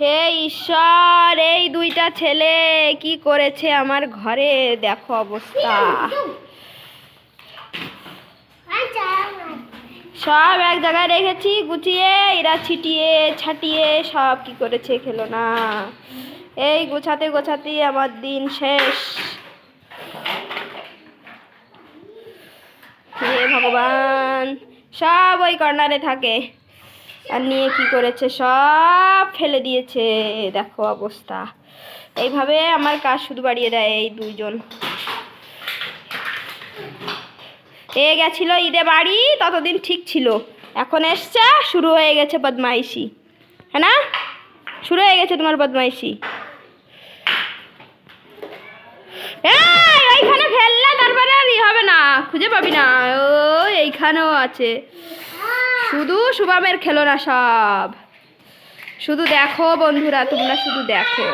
হে ঈশ্বর, এই দুইটা ছেলে কি করেছে আমার ঘরে? দেখো অবস্থা। সব এক জায়গায় রেখেছি, গুছিয়ে, এরা ছিটিয়ে, ছাটিয়ে সব কি করেছে খেলো না। এই গোছাতে গোছাতেই আমার দিন শেষ। হে ভগবান, সব ওই কর্নারে থাকে। আর নিয়ে কি করেছে? সব ফেলে দিয়েছে। দেখো অবস্থা। এইভাবে আমার কাজ শুধু বাড়িয়ে দেয় এই দুইজন। এ গেছিল ঈদে বাড়ি, ততদিন ঠিক ছিল। এখন এসছে, শুরু হয়ে গেছে বদমাইশি। হ্যাঁ না? শুরু হয়ে গেছে তোমার বদমাইশি। এই এইখানে ফেললে তারপরে আর ই হবে না, খুঁজে পাবি না। ও এইখানেও আছে। শুধু শুভামের খেলো না সব। শুধু দেখো বন্ধুরা তোমরা শুধু দেখো।